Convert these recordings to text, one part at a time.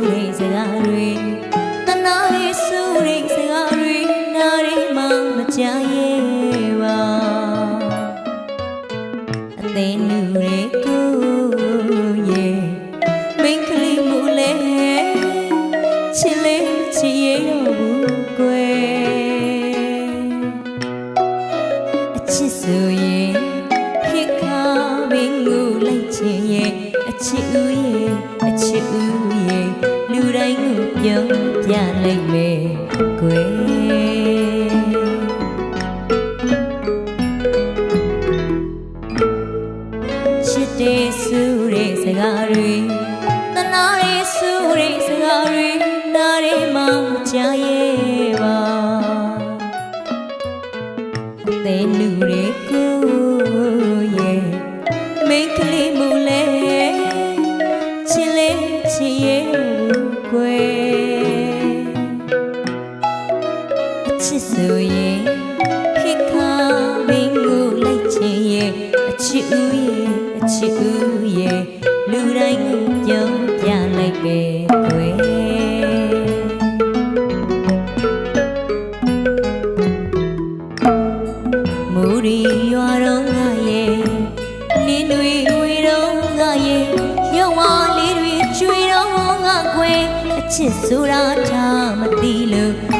တွေစကားတွေတနာရေးဆူတွေစကားတွေနားတွေမှမကြရဲ့ပါအသေးလူတွေကိုရဲ့မိန်ကလေးမူလဲချစ်လေးချစ်ရဲ့ဘူးကွယ်အချစ်ဆိုရင်ခေခါမင်းကိုလိုက်ခြင်းရဲ့အချစ်ဦးရဲ့ ချစ်ဦးရဲ့လူတိုင်းကိုပြောပြလိုက်မယ်ကွယ်ချစ်တဲ့စုတဲ့စကားတွေတ ရင်ခိခါမင်းကိုလိုက်ချင်ရဲ့အချစ်ဦးရဲ့အချစ်ဦးရဲ့လူတိုင်းကိုပြောပြလိုက်ပဲကွယ်မူရီရွာတော့ငါရဲ့နင်းတွေဝေတော့ငါရဲ့ရုံဝါလေးတွေကျွေတော့ငါကွယ်အချစ်ဆိုတာထားမသိလို့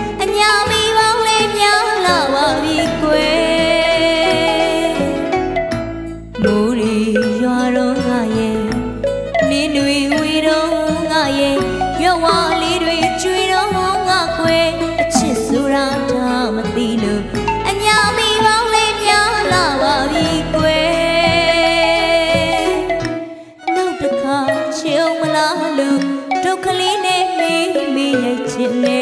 က္ခလေးနဲ့မေးမေးရိုက်ချင်နေ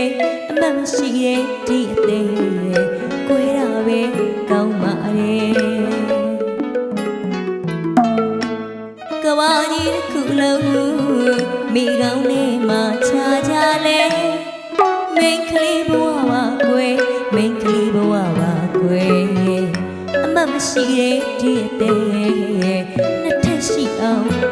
အမှန်မရှိတဲ့ဒီအသေးရဲ့ကွယ်တာပဲကောင်းပါရဲ့ကဘာကြီးတစ်ခုလုံးမိကောင်းလေးမှာခြားကြလဲမိန်းကလေးဘဝပါကွယ်မိန်းကလေးဘဝပါကွယ်အမတ်မရှိတဲ့ဒီအသေးနှစ်ထက်ရှိအောင်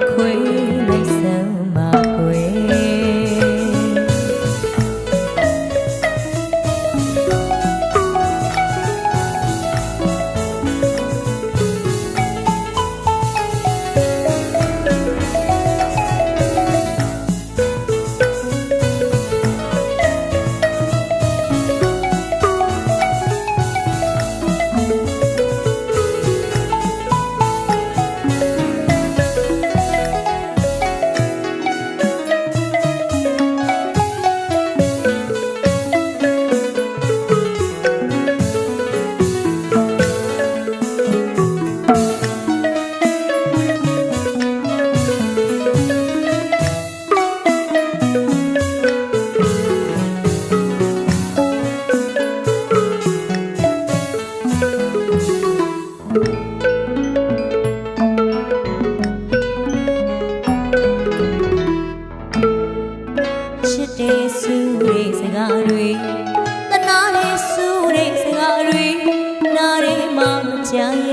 မှ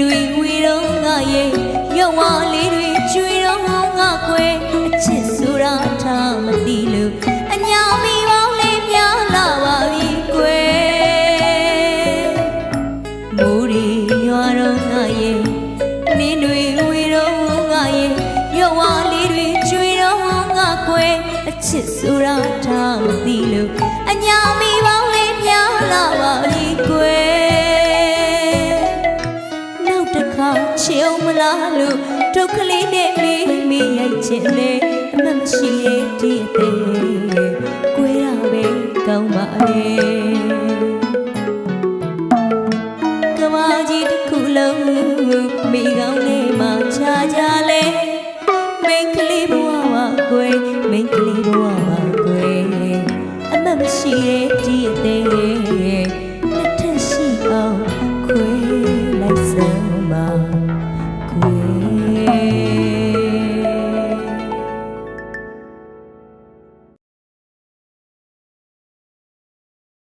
တွေဝေတော့ငါရဲ့ရုံဝါလေးတွေကျွေတော့ငါကွယ်အချစ်ဆိုတာထားမသိလို့အညာမီပေါင်းလေးများလာပါပြီကွယ်မူရီရွာတော့ငါရဲ့နင်းတွေဝေတော့ငါရဲ့ရွဝလေးတွေကျွေတော့ငါကွယ်အချစ်ဆိုတာထားမသိလို့အညာမီ လားလို့ဒုက္ခလေးနဲ့မေးမိရိုက်ချင်တယ်အမှန်မရှိရဲ့ဒီအသေးကွဲရပဲကောင်းပါလေကမာကြီးတစ်ခုလုံးမိကောင်းလေးမှခြားကြလေမိန်းကလေးဘဝပါကွယ်မိန်းကလေးဘဝပါကွယ်အမှန်မရှိရဲ့